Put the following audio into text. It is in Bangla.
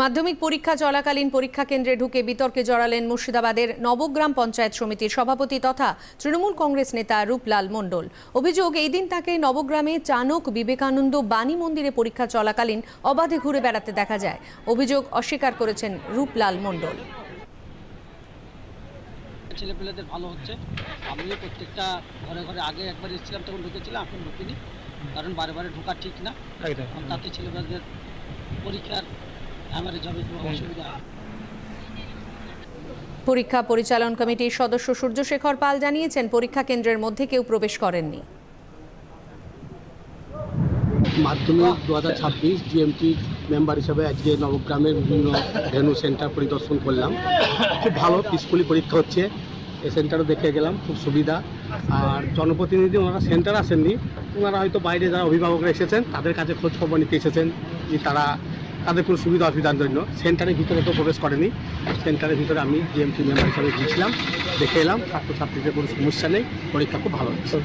মাধ্যমিক পরীক্ষা চলাকালীন পরীক্ষা কেন্দ্রে ঢুকে বিতর্কে জড়ালেন মুর্শিদাবাদের নবগ্রাম পঞ্চায়েত সমিতির সভাপতি তথা তৃণমূল কংগ্রেস নেতা রূপলাল মণ্ডল। অভিযোগ এই দিন তাকে নবগ্রামে চানক বিবেকানন্দ বাণী মন্দিরে পরীক্ষা চলাকালীন অবাধে ঘুরে বেড়াতে দেখা যায়। অভিযোগ অস্বীকার করেছেন রূপলাল মণ্ডল। ছেলেপেলেদের ভালো হচ্ছে। আমিও প্রত্যেকটা ঘরে ঘরে আগে একবার এসেছিলাম তখন ঢুকেছিলাম এখন ঢুকিনি। কারণ বারে বারে ঢোকা ঠিক না। তাতে ছেলেপেলেদের পরীক্ষার পরীক্ষা পরিচালন কমিটির সদস্য সূর্যশেখর পাল জানিয়েছেন পরীক্ষা কেন্দ্রের মধ্যে কেউ প্রবেশ করেননি। মাধ্যমিক দু হাজার ছাব্বিশ জিএমটি মেম্বার হিসেবে আজকে নবগ্রামের বিভিন্ন ভেনু সেন্টার পরিদর্শন করলাম। খুব ভালো পিসফুলি পরীক্ষা হচ্ছে। এই সেন্টারও দেখে গেলাম খুব সুবিধা। আর জনপ্রতিনিধি ওনারা সেন্টার আসেননি। ওনারা হয়তো বাইরে যারা অভিভাবকরা এসেছেন তাদের কাছে খোঁজ খবর নিতে এসেছেন যে তারা তাদের কোনো সুবিধা অসুবিধার জন্য সেন্টারের ভিতরে তো প্রবেশ করেনি। সেন্টারের ভিতরে আমি জিএমটি মেম্বার হিসাবে গিয়েছিলাম, দেখে এলাম, ছাত্রছাত্রীদের কোনো সমস্যা নেই, পরীক্ষা খুব ভালো হচ্ছে